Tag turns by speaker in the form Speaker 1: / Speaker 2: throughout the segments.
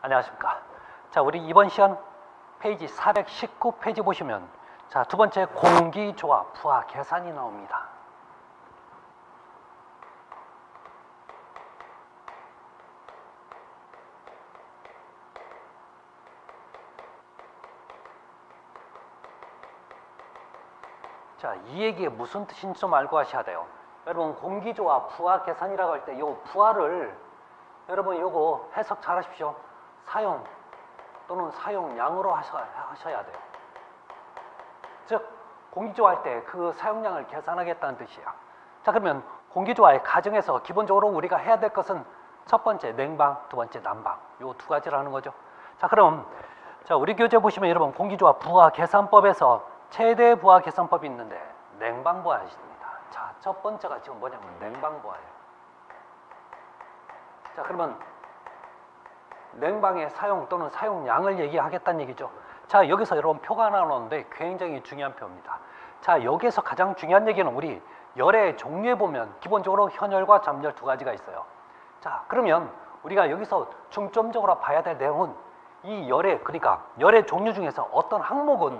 Speaker 1: 안녕하십니까. 자, 우리 이번 시간 페이지 419페이지 보시면 자, 두 번째 공기 조합 부하 계산이 나옵니다. 자, 이 얘기의 무슨 뜻인지 좀 알고 하셔야 돼요. 여러분, 공기조화 부하 계산이라고 할때이 부하를 여러분 요거 해석 잘 하십시오. 사용 또는 사용량으로 하셔, 하셔야 돼요. 즉, 공기조화 할 때 그 사용량을 계산하겠다는 뜻이에요. 자, 그러면 공기조화의 가정에서 기본적으로 우리가 해야 될 것은 첫 번째 냉방, 두 번째 난방. 요 두 가지라는 거죠. 자, 그럼 자, 우리 교재 보시면 여러분 공기조화 부하 계산법에서 최대 부하 계산법이 있는데 냉방 부하 있습니다. 자, 첫 번째가 지금 뭐냐면 냉방 부하예요. 자, 그러면 냉방의 사용 또는 사용량을 얘기하겠다는 얘기죠. 자, 여기서 여러분 표가 나오는데 굉장히 중요한 표입니다. 자, 여기서 가장 중요한 얘기는 우리 열의 종류에 보면 기본적으로 현열과 잠열 두 가지가 있어요. 자, 그러면 우리가 여기서 중점적으로 봐야 될 내용은 이 열의 그러니까 열의 종류 중에서 어떤 항목은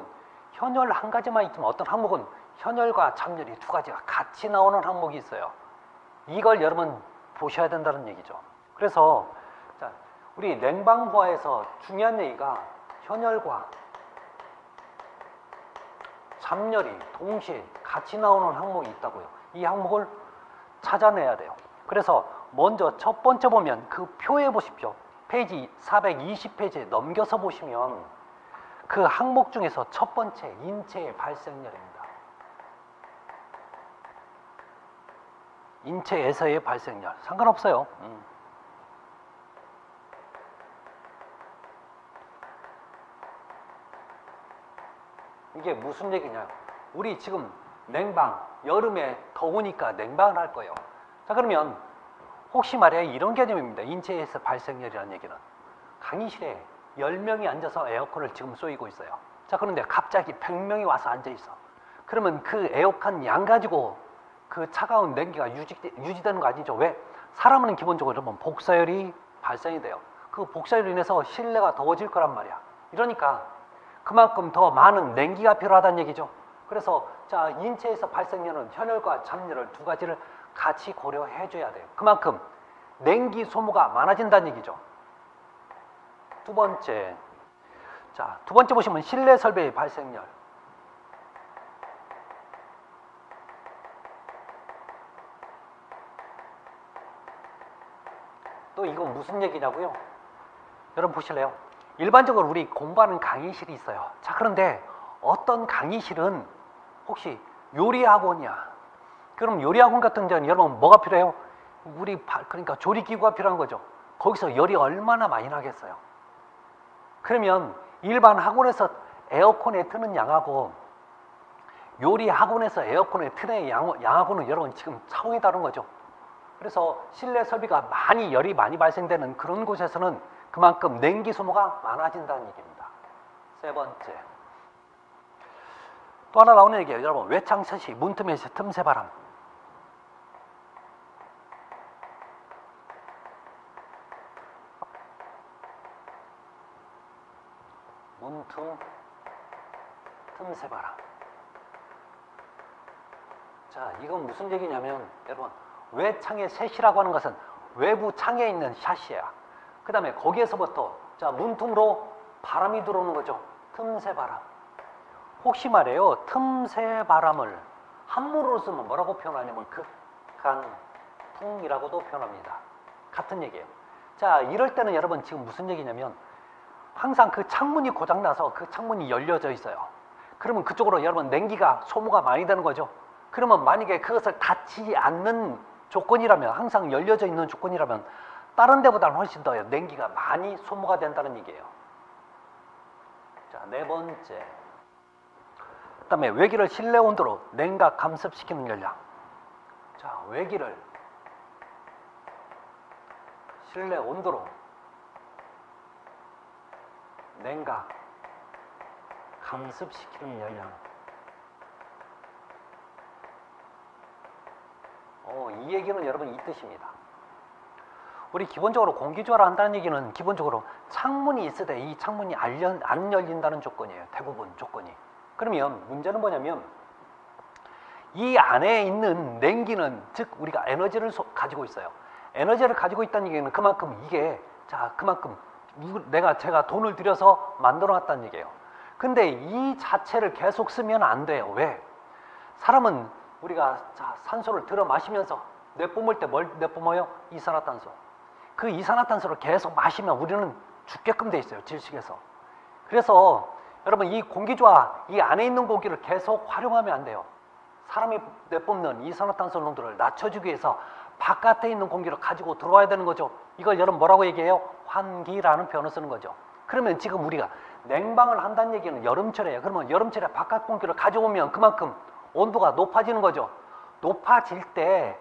Speaker 1: 현열 한 가지만 있지만 어떤 항목은 현열과 잠열이 두 가지가 같이 나오는 항목이 있어요. 이걸 여러분 보셔야 된다는 얘기죠. 그래서 자, 우리 냉방부하에서 중요한 얘기가 현열과 잠열이 동시에 같이 나오는 항목이 있다고요. 이 항목을 찾아내야 돼요. 그래서 먼저 첫 번째 보면 그 표에 보십시오. 페이지 420페이지에 넘겨서 보시면 그 항목 중에서 첫 번째 인체의 발생열입니다. 인체에서의 발생열 상관없어요. 음. 이게 무슨 얘기냐? 우리 지금 냉방 여름에 더우니까 냉방을 할 거예요. 자 그러면 혹시 말이야 이런 개념입니다. 인체에서 발생열이라는 얘기는 강의실에 10명이 앉아서 에어컨을 지금 쏘이고 있어요. 자 그런데 갑자기 100명이 와서 앉아 있어. 그러면 그 에어컨 양 가지고 그 차가운 냉기가 유지, 유지되는 거 아니죠? 왜? 사람은 기본적으로 여러분 복사열이 발생이 돼요. 그 복사열로 인해서 실내가 더워질 거란 말이야. 이러니까 그만큼 더 많은 냉기가 필요하다는 얘기죠. 그래서 자 인체에서 발생되는 현열과 잠열을 두 가지를 같이 고려해 줘야 돼요. 그만큼 냉기 소모가 많아진다는 얘기죠. 두 번째. 자, 두 번째 보시면 실내 설비의 발생열. 또 이건 무슨 얘기냐고요? 여러분 보실래요? 일반적으로 우리 공부하는 강의실이 있어요. 자, 그런데 어떤 강의실은 혹시 요리학원이야. 그럼 요리학원 같은 데는 여러분 뭐가 필요해요? 우리 바- 그러니까 조리기구가 필요한 거죠. 거기서 열이 얼마나 많이 나겠어요. 그러면 일반 학원에서 에어컨에 트는 양하고 요리 학원에서 에어컨에 트는 양, 양하고는 여러분 지금 차원이 다른 거죠. 그래서 실내 설비가 많이 열이 많이 발생되는 그런 곳에서는 그만큼 냉기 소모가 많아진다는 얘기입니다. 세 번째. 또 하나 나오는 얘기예요. 여러분 외창 셋이 문틈에서 틈새 바람. 문틈 틈새 바람. 자, 이건 무슨 얘기냐면 여러분 외 창의 셋이라고 하는 것은 외부 창에 있는 샷이야. 그 다음에 거기에서부터 자 문틈으로 바람이 들어오는 거죠. 틈새 바람. 혹시 말이에요. 틈새 바람을 한문으로 쓰면 뭐라고 표현하냐면 극한 풍이라고도 표현합니다. 같은 얘기예요. 자, 이럴 때는 여러분 지금 무슨 얘기냐면 항상 그 창문이 고장나서 그 창문이 열려져 있어요. 그러면 그쪽으로 여러분 냉기가 소모가 많이 되는 거죠. 그러면 만약에 그것을 닫히지 않는 조건이라면 항상 열려져 있는 조건이라면 다른 데보다는 훨씬 더 냉기가 많이 소모가 된다는 얘기예요. 자, 네 번째. 그다음에 외기를 실내 온도로 냉각 감습시키는 열량. 자, 외기를 실내 온도로 냉각 감습시키는 열량. 어, 이 얘기는 여러분 이 뜻입니다. 우리 기본적으로 공기조화를 한다는 얘기는 기본적으로 창문이 때이 창문이 안, 열린다는 조건이에요. 대부분 조건이. 그러면 문제는 뭐냐면 이 안에 있는 냉기는 즉 우리가 에너지를 소- 가지고 있어요. 에너지를 가지고 있다는 얘기는 그만큼 이게 자 그만큼 내가 제가 돈을 들여서 만들어 놨다는 얘기예요. 근데 이 자체를 계속 쓰면 안 돼요. 왜? 사람은 우리가 자, 산소를 들어 마시면서 내뿜을 때 뭘 내뿜어요? 이산화탄소. 그 이산화탄소를 계속 마시면 우리는 죽게끔 돼 있어요. 질식에서. 그래서 여러분 이 공기조화 이 안에 있는 공기를 계속 활용하면 안 돼요. 사람이 내뿜는 이산화탄소 농도를 낮춰주기 위해서 바깥에 있는 공기를 가지고 들어와야 되는 거죠. 이걸 여러분 뭐라고 얘기해요? 환기라는 표현을 쓰는 거죠. 그러면 지금 우리가 냉방을 한다는 얘기는 여름철이에요. 그러면 여름철에 바깥 공기를 가져오면 그만큼 온도가 높아지는 거죠. 높아질 때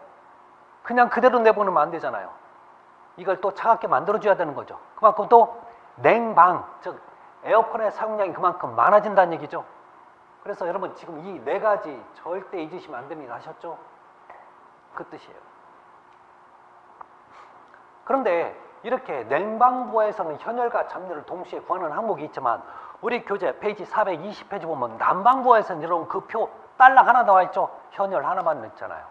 Speaker 1: 그냥 그대로 내보내면 안 되잖아요. 이걸 또 차갑게 만들어줘야 되는 거죠. 그만큼 또 냉방, 즉 에어컨의 사용량이 그만큼 많아진다는 얘기죠. 그래서 여러분 지금 이 네 가지 절대 잊으시면 안 됩니다. 아셨죠? 그 뜻이에요. 그런데 이렇게 냉방부에서는 현열과 잡열을 동시에 구하는 항목이 있지만 우리 교재 페이지 420페이지 보면 난방부에서는 여러분 그 표 딸랑 하나 나와 있죠? 현열 하나만 있잖아요.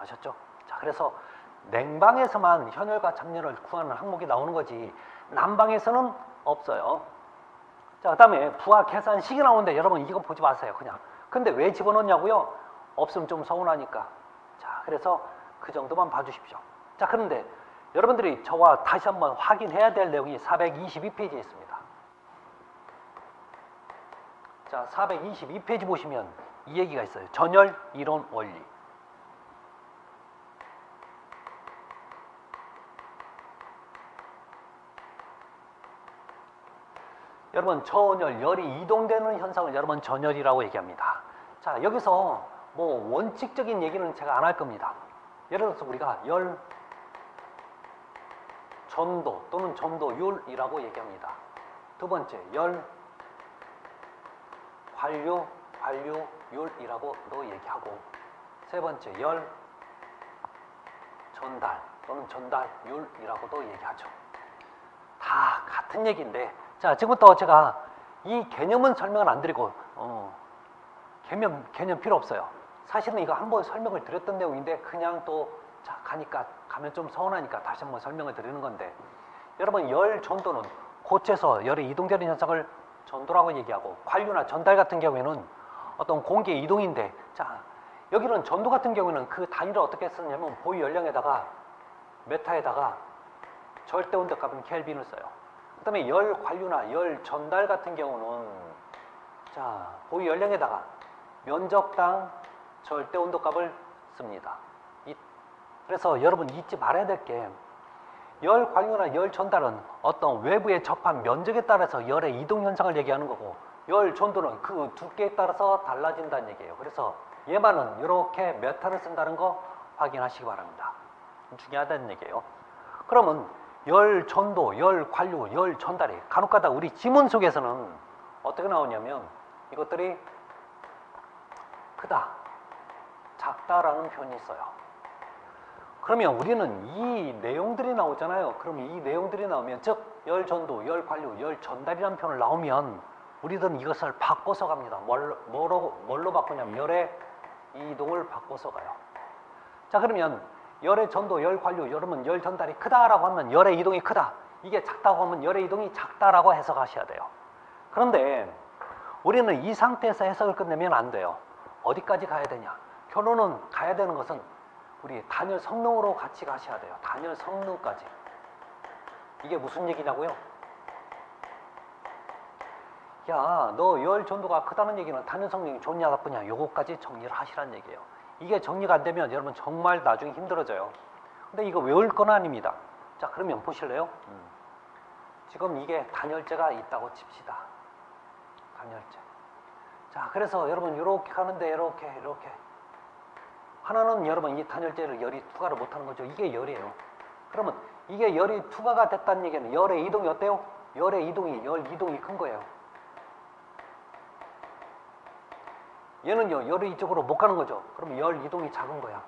Speaker 1: 아셨죠? 자, 그래서 냉방에서만 현열과 잡열을 구하는 항목이 나오는 거지 난방에서는 없어요. 자, 그다음에 부하 계산식이 나오는데 여러분 이거 보지 마세요. 그냥. 근데 왜 집어넣냐고요? 없으면 좀 서운하니까. 자, 그래서 그 정도만 봐 주십시오. 자, 그런데 여러분들이 저와 다시 한번 확인해야 될 내용이 422페이지에 있습니다. 자, 422페이지 보시면 이 얘기가 있어요. 전열 이론 원리. 여러분 전열, 열이 이동되는 현상을 여러분 전열이라고 얘기합니다. 자 여기서 뭐 원칙적인 얘기는 제가 안 할 겁니다. 예를 들어서 우리가 열 전도 또는 전도율이라고 얘기합니다. 두 번째 열 관류 관류율이라고도 얘기하고 세 번째 열 전달 또는 전달율이라고도 얘기하죠. 다 같은 얘기인데 자 지금부터 제가 이 개념은 설명을 안 드리고 어, 개념 개념 필요 없어요. 사실은 이거 한 번 설명을 드렸던 내용인데 그냥 또 자, 가니까 가면 좀 서운하니까 다시 한번 설명을 드리는 건데 여러분 열 전도는 고체에서 열이 이동되는 현상을 전도라고 얘기하고 관류나 전달 같은 경우에는 어떤 공기의 이동인데 자 여기는 전도 같은 경우에는 그 단위를 어떻게 쓰냐면 보유 연령에다가 메타에다가 절대 온도 값은 켈빈을 써요. 그 다음에 열 관류나 열 전달 같은 경우는 자 보유 연령에다가 면적당 절대 온도 값을 씁니다. 이- 그래서 여러분 잊지 말아야 될 게 열 관류나 열 전달은 어떤 외부에 접한 면적에 따라서 열의 이동 현상을 얘기하는 거고 열 전도는 그 두께에 따라서 달라진다는 얘기예요. 그래서 얘만은 이렇게 메타를 쓴다는 거 확인하시기 바랍니다. 중요하다는 얘기예요. 그러면 열 전도, 열 관류, 열 전달이 간혹가다 우리 지문 속에서는 어떻게 나오냐면 이것들이 크다, 작다라는 표현이 있어요. 그러면 우리는 이 내용들이 나오잖아요. 그럼 이 내용들이 나오면 즉 열 전도, 열 관류, 열 전달이라는 표현을 나오면 우리들은 이것을 바꿔서 갑니다. 뭘로, 뭐로, 뭘로 바꾸냐면 열의 이동을 바꿔서 가요. 자 그러면 열의 전도, 열 관류, 여러분 열 전달이 크다라고 하면 열의 이동이 크다. 이게 작다고 하면 열의 이동이 작다라고 해석하셔야 돼요. 그런데 우리는 이 상태에서 해석을 끝내면 안 돼요. 어디까지 가야 되냐? 결론은 가야 되는 것은 우리 단열 성능으로 같이 가셔야 돼요. 단열 성능까지. 이게 무슨 얘기냐고요? 야, 너 열 전도가 크다는 얘기는 단열 성능이 좋냐 나쁘냐 요거까지 정리를 하시라는 얘기예요. 이게 정리가 안 되면 여러분 정말 나중에 힘들어져요. 근데 이거 외울 건 아닙니다. 자, 그러면 보실래요? 음. 지금 이게 단열재가 있다고 칩시다. 단열재. 자, 그래서 여러분 이렇게 가는데 이렇게 이렇게 하나는 여러분 이 단열재를 열이 투과를 못하는 거죠. 이게 열이에요. 그러면 이게 열이 투과가 됐다는 얘기는 열의 이동이 어때요? 열의 이동이 열 이동이 큰 거예요. 얘는요 열이 이쪽으로 못 가는 거죠. 그러면 열 이동이 작은 거야.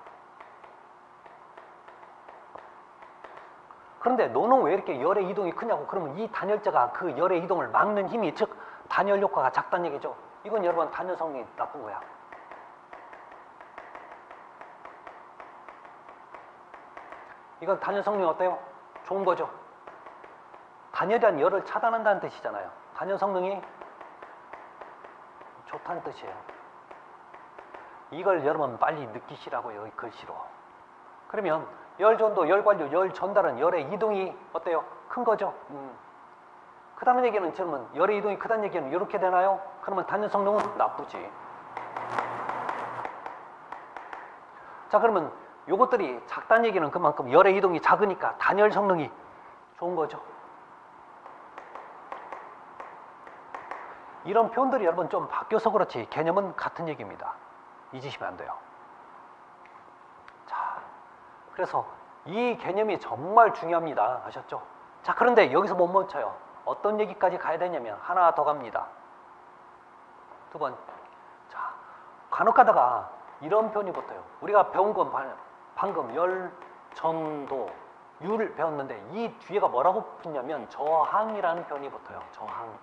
Speaker 1: 그런데 너는 왜 이렇게 열의 이동이 크냐고 그러면 이 단열재가 그 열의 이동을 막는 힘이 즉 단열 효과가 작다는 얘기죠. 이건 여러분 단열 성능이 나쁜 거야. 이건 단열 성능이 어때요? 좋은 거죠. 단열이란 열을 차단한다는 뜻이잖아요. 단열 성능이 좋다는 뜻이에요. 이걸 여러분 빨리 느끼시라고요, 이 글씨로. 그러면 열 전도, 열 관류, 열 전달은 열의 이동이 어때요? 큰 거죠. 음. 크다는 얘기는 그러면 열의 이동이 크다는 얘기는 이렇게 되나요? 그러면 단열 성능은 나쁘지. 자 그러면 요것들이 작다는 얘기는 그만큼 열의 이동이 작으니까 단열 성능이 좋은 거죠. 이런 표현들이 여러분 좀 바뀌어서 그렇지 개념은 같은 얘기입니다. 잊으시면 안 돼요. 자, 그래서 이 개념이 정말 중요합니다. 아셨죠? 자, 그런데 여기서 못 멈춰요. 어떤 얘기까지 가야 되냐면 하나 더 갑니다. 두 번. 자, 간혹 가다가 이런 표현이 붙어요. 우리가 배운 건 바- 방금 열, 전도, 유를 배웠는데 이 뒤에가 뭐라고 붙냐면 저항이라는 표현이 붙어요. 저항.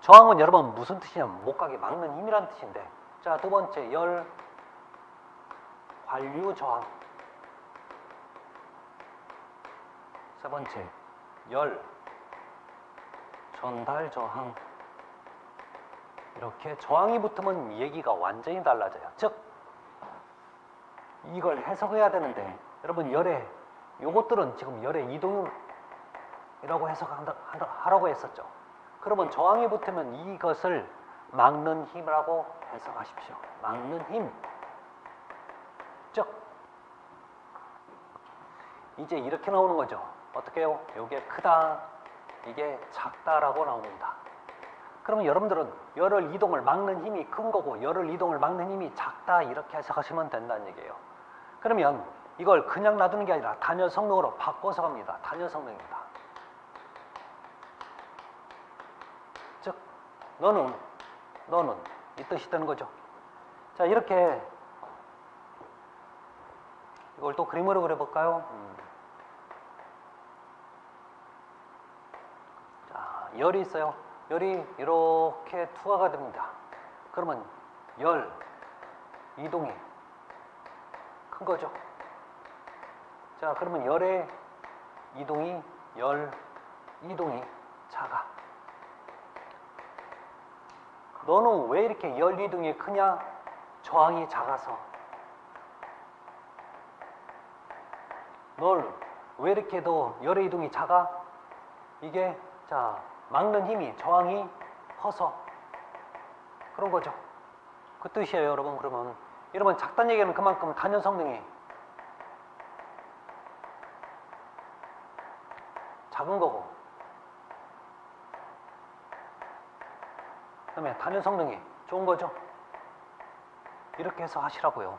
Speaker 1: 저항은 여러분 무슨 뜻이냐면 못 가게 막는 힘이라는 뜻인데. 자 두 번째 열 관류 저항. 세 번째 열 전달 저항. 이렇게 저항이 붙으면 얘기가 완전히 달라져요. 즉 이걸 해석해야 되는데 여러분 열의 요것들은 지금 열의 이동이라고 해석하라고 했었죠 그러면 저항이 붙으면 이것을 막는 힘이라고 해석하십시오. 막는 힘. 즉, 이제 이렇게 나오는 거죠. 어떻게 해요? 이게 크다, 이게 작다라고 나옵니다. 그러면 여러분들은 열을 이동을 막는 힘이 큰 거고 열을 이동을 막는 힘이 작다 이렇게 해석하시면 된다는 얘기예요. 그러면 이걸 그냥 놔두는 게 아니라 단열 성능으로 바꿔서 갑니다. 단열 성능입니다. 즉 너는 너는 이 뜻이 되는 거죠. 자 이렇게 이걸 또 그림으로 그려볼까요? 음. 자 열이 있어요. 열이 이렇게 투하가 됩니다. 그러면 열 이동이 큰 거죠. 자 그러면 열의 이동이 열 이동이 작아. 너는 왜 이렇게 열 이동이 크냐? 저항이 작아서. 널 왜 이렇게 더 열의 이동이 작아? 이게 자 막는 힘이 저항이 커서 그런 거죠. 그 뜻이에요, 여러분. 그러면 여러분 작다는 얘기는 그만큼 단연 성능이 작은 거고 그 다음에 단연 성능이 좋은 거죠. 이렇게 해서 하시라고요.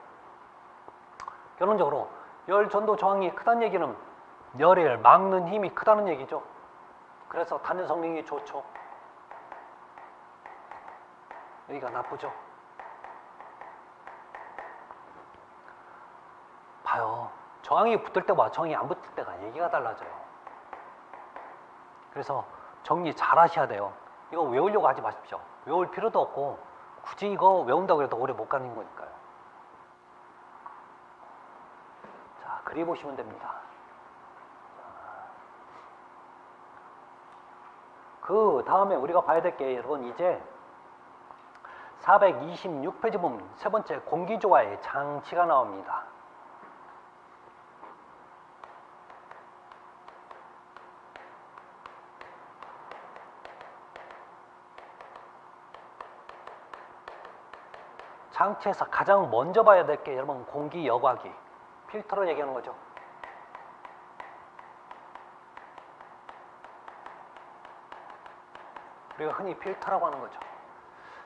Speaker 1: 결론적으로 열 전도 저항이 크다는 얘기는 열을 막는 힘이 크다는 얘기죠. 그래서 단연 성능이 좋죠. 여기가 나쁘죠. 봐요. 저항이 붙을 때와 저항이 안 붙을 때가 얘기가 달라져요. 그래서 정리 잘 하셔야 돼요. 이거 외우려고 하지 마십시오. 외울 필요도 없고 굳이 이거 외운다고 해도 오래 못 가는 거니까요. 자, 그리 보시면 됩니다. 그 다음에 우리가 봐야 될 게 여러분 이제 426페이지 보면 세 번째 공기조화의 장치가 나옵니다. 장치에서 가장 먼저 봐야 될 게 여러분 공기 여과기 필터로 얘기하는 거죠. 우리가 흔히 필터라고 하는 거죠.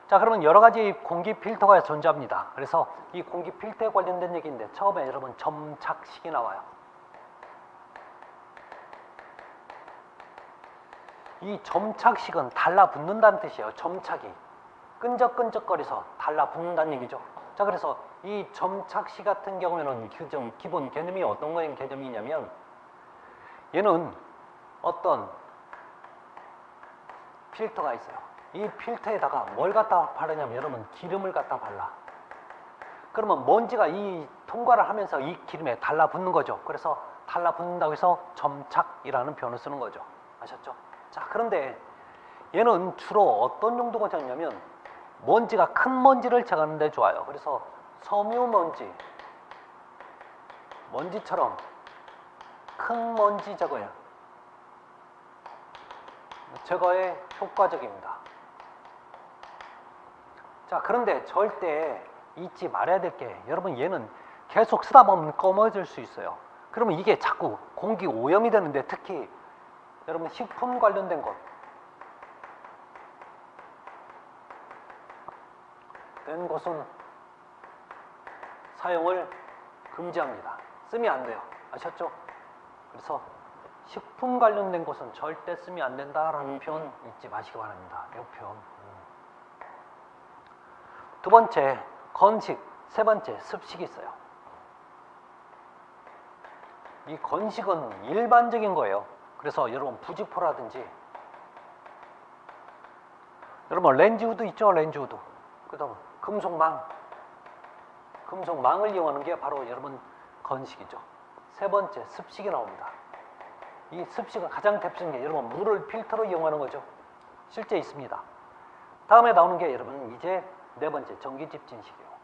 Speaker 1: 자, 그러면 여러 가지 공기 필터가 존재합니다. 그래서 이 공기 필터에 관련된 얘기인데 처음에 여러분 점착식이 나와요. 이 점착식은 달라붙는다는 뜻이에요. 점착이. 끈적끈적거려서 달라붙는다는 얘기죠. 자, 그래서 이 점착시 같은 경우에는 그좀 기본 개념이 어떤 거인 개념이냐면 얘는 어떤 필터가 있어요. 이 필터에다가 뭘 갖다 바르냐면 여러분 기름을 갖다 발라. 그러면 먼지가 이 통과를 하면서 이 기름에 달라붙는 거죠. 그래서 달라붙는다고 해서 점착이라는 표현을 쓰는 거죠. 아셨죠? 자, 그런데 얘는 주로 어떤 용도가 되냐면 먼지가 큰 먼지를 제거하는 데 좋아요. 그래서 섬유 먼지, 먼지처럼 큰 먼지 제거예요. 제거에 효과적입니다. 자, 그런데 절대 잊지 말아야 될 게 여러분 얘는 계속 쓰다 보면 검어질 수 있어요. 그러면 이게 자꾸 공기 오염이 되는데 특히 여러분 식품 관련된 것 된 것은 사용을 금지합니다. 쓰면 안 돼요. 아셨죠? 그래서 식품 관련된 것은 절대 쓰면 안 된다라는 표현 잊지 마시기 바랍니다. 이 표현. 음. 두 번째 건식, 세 번째 습식이 있어요. 이 건식은 일반적인 거예요. 그래서 여러분 부직포라든지 여러분 렌즈우드 있죠, 렌즈우드. 그다음 금속망, 금속망을 이용하는 게 바로 여러분 건식이죠. 세 번째 습식이 나옵니다. 이 습식은 가장 대표적인 게 여러분 물을 필터로 이용하는 거죠. 실제 있습니다. 다음에 나오는 게 여러분 이제 네 번째 전기 집진식이에요.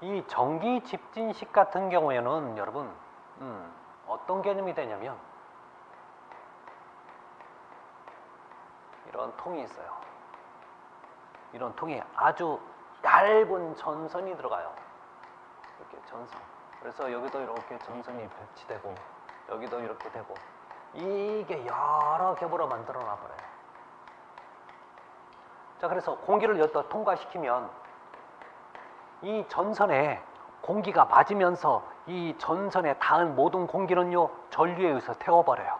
Speaker 1: 이 전기 집진식 같은 경우에는 여러분 음, 어떤 개념이 되냐면 이런 통이 있어요. 이런 통에 아주 얇은 전선이 들어가요. 이렇게 전선. 그래서 여기도 이렇게 전선이 배치되고 여기도 이렇게 되고 이게 여러 겹으로 만들어 놔버려요. 자, 그래서 공기를 여기다 통과시키면 이 전선에 공기가 맞으면서 이 전선에 닿은 모든 공기는요 전류에 의해서 태워버려요.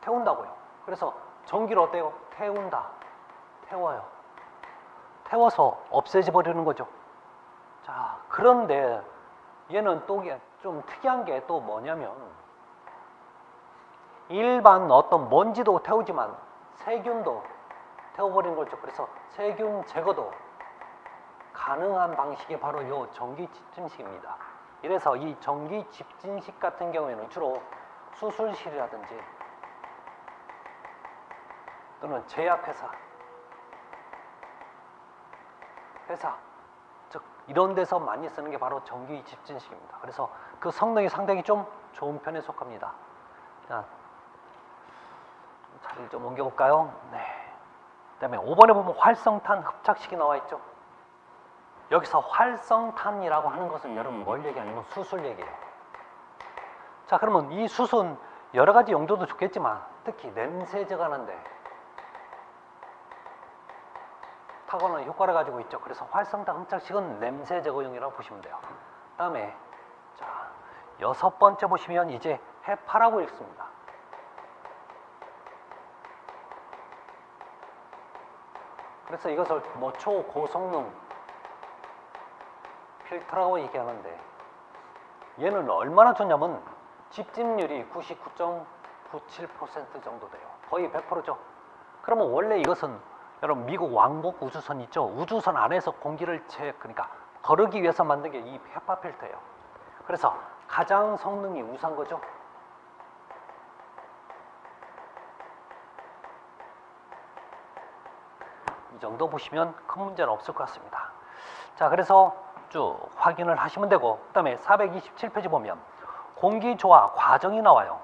Speaker 1: 태운다고요. 그래서 전기를 어때요? 태운다. 태워요. 태워서 없애져 버리는 거죠. 자, 그런데 얘는 또 좀 특이한 게 또 뭐냐면 일반 어떤 먼지도 태우지만 세균도 태워버리는 거죠. 그래서 세균 제거도 가능한 방식이 바로 요 전기 집진식입니다. 이래서 이 전기 집진식 같은 경우에는 주로 수술실이라든지 또는 제약회사, 회사, 즉 이런 데서 많이 쓰는 게 바로 전기 집진식입니다. 그래서 그 성능이 상당히 좀 좋은 편에 속합니다. 자, 자리를 좀 옮겨볼까요? 네. 그다음에 5번에 보면 활성탄 흡착식이 나와 있죠. 여기서 활성탄이라고 하는 것은 여러분 뭘 얘기하냐면 수술 얘기예요. 자, 그러면 이 수은 여러 가지 용도도 좋겠지만 특히 냄새 제거하는데 탁월한 효과를 가지고 있죠. 그래서 활성탄 흡착식은 냄새 제거용이라고 보시면 돼요. 다음에 자 여섯 번째 보시면 이제 해파라고 읽습니다. 그래서 이것을 뭐 초고성능 필터라고 얘기하는데 얘는 얼마나 좋냐면 집집률이 99.97% 정도 돼요. 거의 100%죠. 그러면 원래 이것은 여러분 미국 왕복 우주선 있죠? 우주선 안에서 공기를 채 그러니까 거르기 위해서 만든 게 이 헤파 필터예요. 그래서 가장 성능이 우수한 거죠. 이 정도 보시면 큰 문제는 없을 것 같습니다. 자, 그래서 쭉 확인을 하시면 되고, 그 다음에 427페이지 보면 공기 조화 과정이 나와요.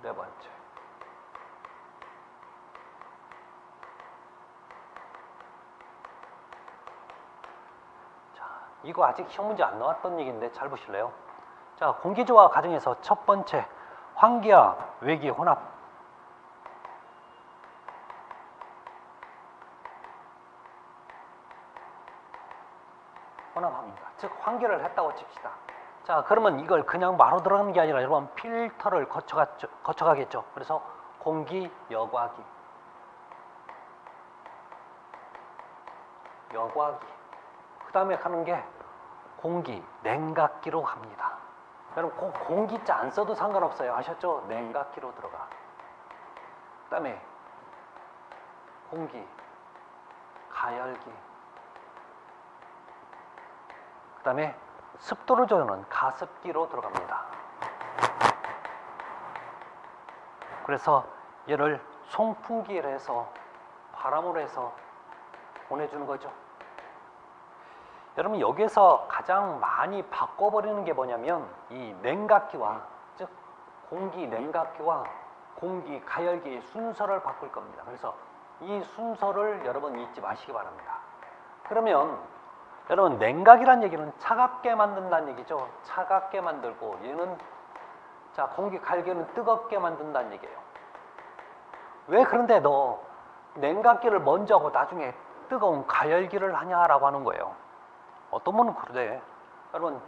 Speaker 1: 네 번째. 자, 이거 아직 시험 문제 안 나왔던 얘기인데 잘 보실래요? 자, 공기 조화 과정에서 첫 번째 환기와 외기 혼합. 혼합합니다. 즉 환기를 했다고 칩시다. 자, 그러면 이걸 그냥 바로 들어가는 게 아니라 여러분 필터를 거쳐가, 거쳐가겠죠. 그래서 공기 여과기. 여과기. 그 다음에 가는 게 공기 냉각기로 갑니다. 여러분 공, 공기자 안 써도 상관없어요. 아셨죠? 냉각기로 들어가. 그 다음에 공기 가열기. 그 다음에 습도를 조절하는 가습기로 들어갑니다. 그래서 얘를 송풍기를 해서 바람으로 해서 보내주는 거죠. 여러분 여기서 가장 많이 바꿔버리는 게 뭐냐면 이 냉각기와 즉 공기 냉각기와 공기 가열기의 순서를 바꿀 겁니다. 그래서 이 순서를 여러분 잊지 마시기 바랍니다. 그러면 여러분 냉각이란 얘기는 차갑게 만든다는 얘기죠. 차갑게 만들고 얘는 자 공기 갈기는 뜨겁게 만든다는 얘기예요. 왜 그런데 너 냉각기를 먼저 하고 나중에 뜨거운 가열기를 하냐라고 하는 거예요. 어떤 분은 그러대. 여러분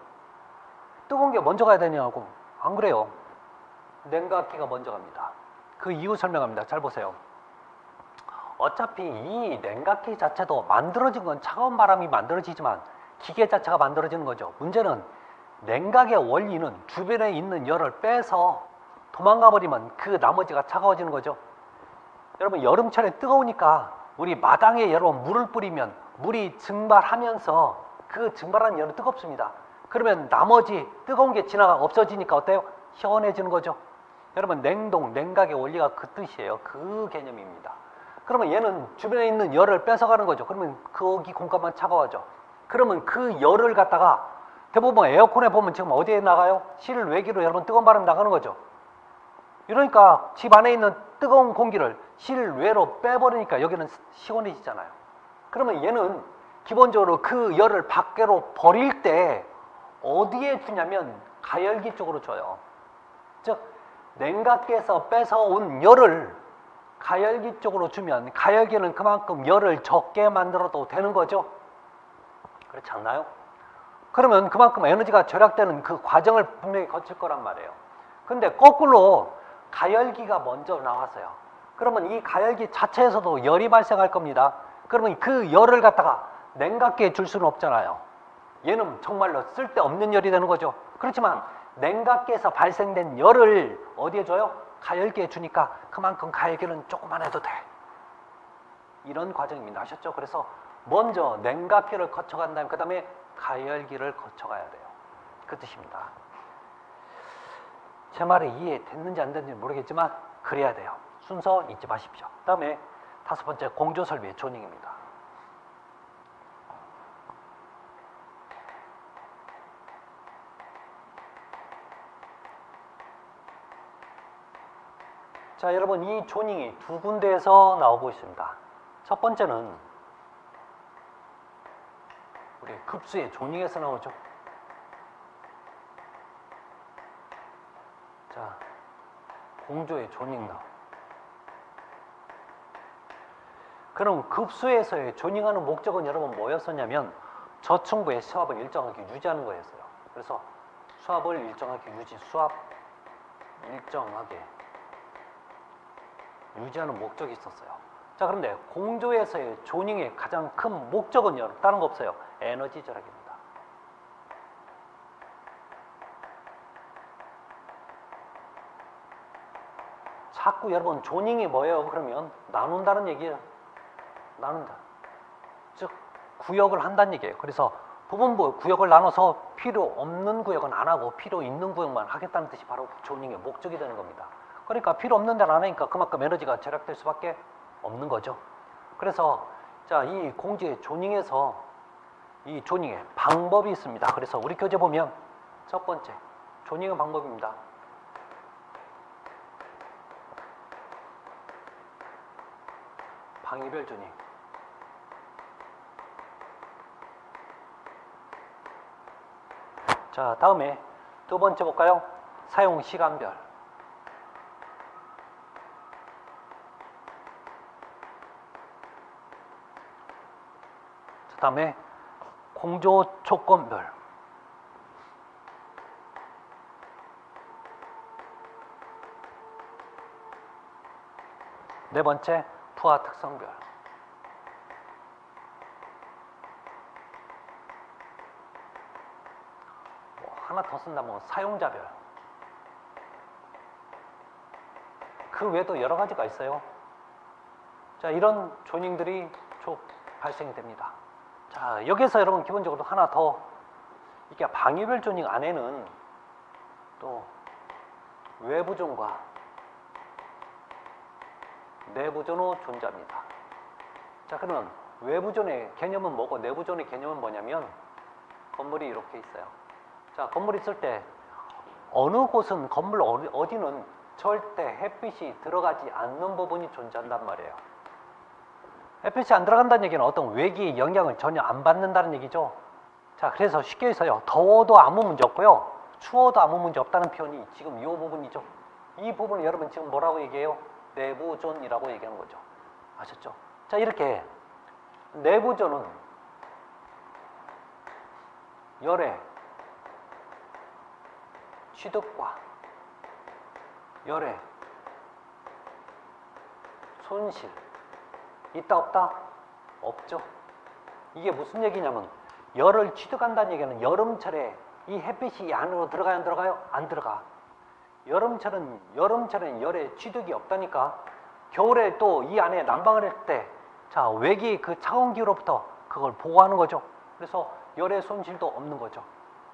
Speaker 1: 뜨거운 게 먼저 가야 되냐고 안 그래요. 냉각기가 먼저 갑니다. 그 이유 설명합니다. 잘 보세요. 어차피 이 냉각기 자체도 만들어진 건 차가운 바람이 만들어지지만 기계 자체가 만들어지는 거죠. 문제는 냉각의 원리는 주변에 있는 열을 빼서 도망가 버리면 그 나머지가 차가워지는 거죠. 여러분 여름철에 뜨거우니까 우리 마당에 여러분 물을 뿌리면 물이 증발하면서 그 증발한 열은 뜨겁습니다. 그러면 나머지 뜨거운 게 지나가 없어지니까 어때요? 시원해지는 거죠. 여러분 냉동, 냉각의 원리가 그 뜻이에요. 그 개념입니다. 그러면 얘는 주변에 있는 열을 뺏어가는 거죠. 그러면 거기 공간만 차가워져. 그러면 그 열을 갖다가 대부분 에어컨에 보면 지금 어디에 나가요? 실외기로 여러분 뜨거운 바람 나가는 거죠. 이러니까 집 안에 있는 뜨거운 공기를 실외로 빼버리니까 여기는 시원해지잖아요. 그러면 얘는 기본적으로 그 열을 밖으로 버릴 때 어디에 주냐면 가열기 쪽으로 줘요. 즉 냉각기에서 뺏어온 열을 가열기 쪽으로 주면 가열기는 그만큼 열을 적게 만들어도 되는 거죠. 그렇지 않나요? 그러면 그만큼 에너지가 절약되는 그 과정을 분명히 거칠 거란 말이에요. 근데 거꾸로 가열기가 먼저 나왔어요. 그러면 이 가열기 자체에서도 열이 발생할 겁니다. 그러면 그 열을 갖다가 냉각기에 줄 수는 없잖아요. 얘는 정말로 쓸데없는 열이 되는 거죠. 그렇지만 냉각기에서 발생된 열을 어디에 줘요? 가열기에 주니까 그만큼 가열기는 조금만 해도 돼. 이런 과정입니다. 아셨죠? 그래서 먼저 냉각기를 거쳐간 다음에 그 다음에 가열기를 거쳐가야 돼요. 그 뜻입니다. 제 말이 이해됐는지 안 됐는지 모르겠지만 그래야 돼요. 순서 잊지 마십시오. 그 다음에 다섯 번째 공조 설비의 조닝입니다. 자, 여러분 이 조닝이 두 군데에서 나오고 있습니다. 첫 번째는 우리 급수의 조닝에서 나오죠. 자, 공조의 조닝 나오. 그럼 급수에서의 조닝하는 목적은 여러분 뭐였었냐면 저층부의 수압을 일정하게 유지하는 거였어요. 그래서 수압을 일정하게 유지, 수압 일정하게 유지하는 목적이 있었어요. 자, 그런데 공조에서의 조닝의 가장 큰 목적은요, 다른 거 없어요. 에너지 절약입니다. 자꾸 여러분 조닝이 뭐예요? 그러면 나눈다는 얘기예요. 나눈다. 즉 구역을 한다는 얘기예요. 그래서 부분부 구역을 나눠서 필요 없는 구역은 안 하고 필요 있는 구역만 하겠다는 뜻이 바로 조닝의 목적이 되는 겁니다. 그러니까 필요 없는 데는 안 하니까 그만큼 에너지가 절약될 수밖에 없는 거죠. 그래서 자, 이 공지의 조닝에서 이 조닝의 방법이 있습니다. 그래서 우리 교재 보면 첫 번째 조닝의 방법입니다. 방위별 조닝. 자, 다음에 두 번째 볼까요? 사용 시간별. 다음에 공조 조건별 네 번째 부하 특성별. 뭐 하나 더 쓴다면 뭐 사용자별. 그 외에도 여러 가지가 있어요. 자 이런 조닝들이 쭉 발생됩니다. 자, 여기서 여러분 기본적으로 하나 더 이게 방위별 조닝 안에는 또 외부존과 내부존도 존재합니다. 자, 그러면 외부존의 개념은 뭐고 내부존의 개념은 뭐냐면 건물이 이렇게 있어요. 자, 건물이 있을 때 어느 곳은 건물 어디- 어디는 절대 햇빛이 들어가지 않는 부분이 존재한단 말이에요. 햇빛이 안 들어간다는 얘기는 어떤 외기의 영향을 전혀 안 받는다는 얘기죠. 자, 그래서 쉽게 해서요. 더워도 아무 문제 없고요. 추워도 아무 문제 없다는 표현이 지금 이 부분이죠. 이 부분을 여러분 지금 뭐라고 얘기해요? 내부존이라고 얘기하는 거죠. 아셨죠? 자, 이렇게 내부존은 열의 취득과 열의 손실 있다 없다? 없죠. 이게 무슨 얘기냐면 열을 취득한다는 얘기는 여름철에 이 햇빛이 이 안으로 들어가요 안 들어가요? 안 들어가. 여름철은 여름철엔 열의 취득이 없다니까. 겨울에 또 이 안에 난방을 할 때 자, 외기 그 차가운 기로부터 그걸 보호하는 거죠. 그래서 열의 손실도 없는 거죠.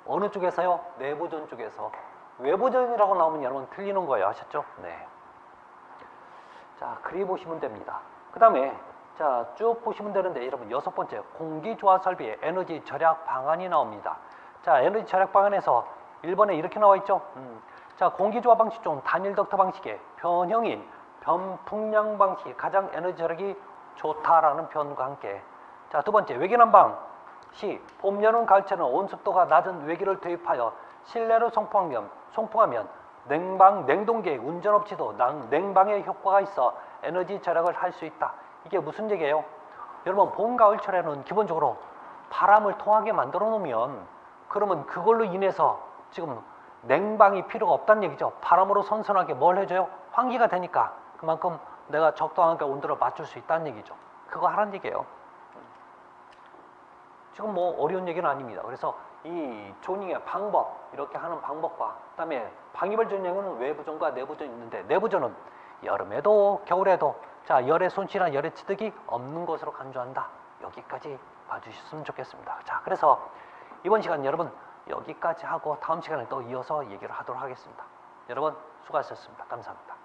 Speaker 1: 어느 쪽에서요? 내부전 쪽에서. 외부전이라고 나오면 여러분 틀리는 거예요. 아셨죠? 네. 자, 그리 보시면 됩니다. 그 다음에 자, 쭉 보시면 되는데 여러분 여섯 번째 공기 조화 설비의 에너지 절약 방안이 나옵니다. 자, 에너지 절약 방안에서 1번에 이렇게 나와 있죠. 음. 자, 공기 조화 방식 중 단일 덕터 방식의 변형인 변풍량 방식이 가장 에너지 절약이 좋다라는 표현과 함께 자, 두 번째 외기 난방 시 봄, 여름, 가을철은 온습도가 낮은 외기를 투입하여 실내로 송풍하면 송풍하면 냉방 냉동기의 운전 없이도 난- 냉방의 효과가 있어 에너지 절약을 할 수 있다. 이게 무슨 얘기예요? 여러분 봄 가을철에는 기본적으로 바람을 통하게 만들어 놓으면 그러면 그걸로 인해서 지금 냉방이 필요가 없다는 얘기죠. 바람으로 선선하게 뭘 해줘요? 환기가 되니까 그만큼 내가 적당하게 온도를 맞출 수 있다는 얘기죠. 그거 하라는 얘기예요. 지금 뭐 어려운 얘기는 아닙니다. 그래서 이 조닝의 방법 이렇게 하는 방법과 그다음에 방위별 조닝은 외부전과 내부전이 있는데 내부전은 여름에도 겨울에도 자 열의 손실이나 열의 취득이 없는 것으로 간주한다. 여기까지 봐주셨으면 좋겠습니다. 자 그래서 이번 시간 여러분 여기까지 하고 다음 시간에 또 이어서 얘기를 하도록 하겠습니다. 여러분 수고하셨습니다. 감사합니다.